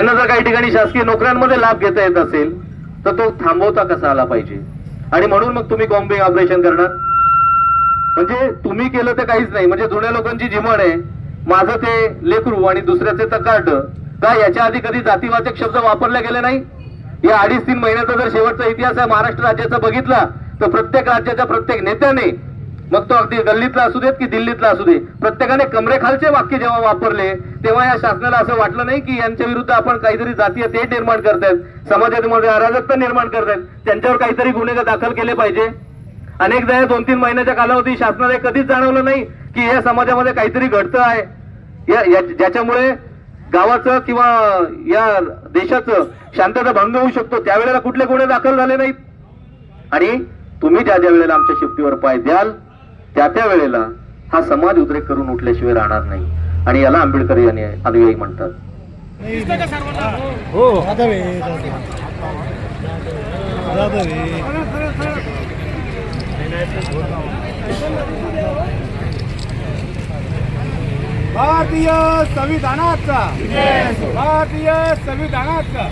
त्यांना जर काही ठिकाणी शासकीय नोकऱ्यांमध्ये लाभ घेता येत असेल तर तो थांबवता कसा आला पाहिजे? आणि म्हणून मग तुम्ही कॉम्बिंग ऑपरेशन करणार? म्हणजे तुम्ही केलं तर काहीच नाही. म्हणजे जुन्या लोकांची जिमण आहे. माझं ते लेकरू आणि दुसऱ्याचे तकाट का याच्या आधी कधी जातीवाचक शब्द वापरले गेले नाही? या अडीच तीन महिन्याचा जर शेवटचा इतिहास आहे महाराष्ट्र राज्याचा बघितला तर प्रत्येक राज्याच्या प्रत्येक नेत्याने मग तो अगदी गल्लीतला असू देत की दिल्लीतला असू दे. प्रत्येकाने कमरेखालचे वाक्य जेव्हा वापरले तेव्हा या शासनाला असं वाटलं नाही की यांच्या विरुद्ध आपण काहीतरी जातीय ते निर्माण करतायत. समाजामध्ये अराजकता निर्माण करतायत. त्यांच्यावर काहीतरी गुन्हे दाखल केले पाहिजे. अनेकदा या दोन तीन महिन्याच्या कालावधी शासनाला कधीच जाणवलं नाही की या समाजामध्ये काहीतरी घडतं आहे. या ज्याच्यामुळे गावाचं किंवा या देशाचं शांतता भंग होऊ शकतो. त्यावेळेला कुठले गुन्हे दाखल झाले नाहीत. आणि तुम्ही ज्या ज्या वेळेला आमच्या शिफ्टीवर पाय द्याल त्या त्या वेळेला हा समाज उद्रेक करून उठल्याशिवाय राहणार नाही. आणि याला आंबेडकर यांनी अनुयायी म्हणतात. हो. भारतीय संविधानाचा. भारतीय संविधानाचा.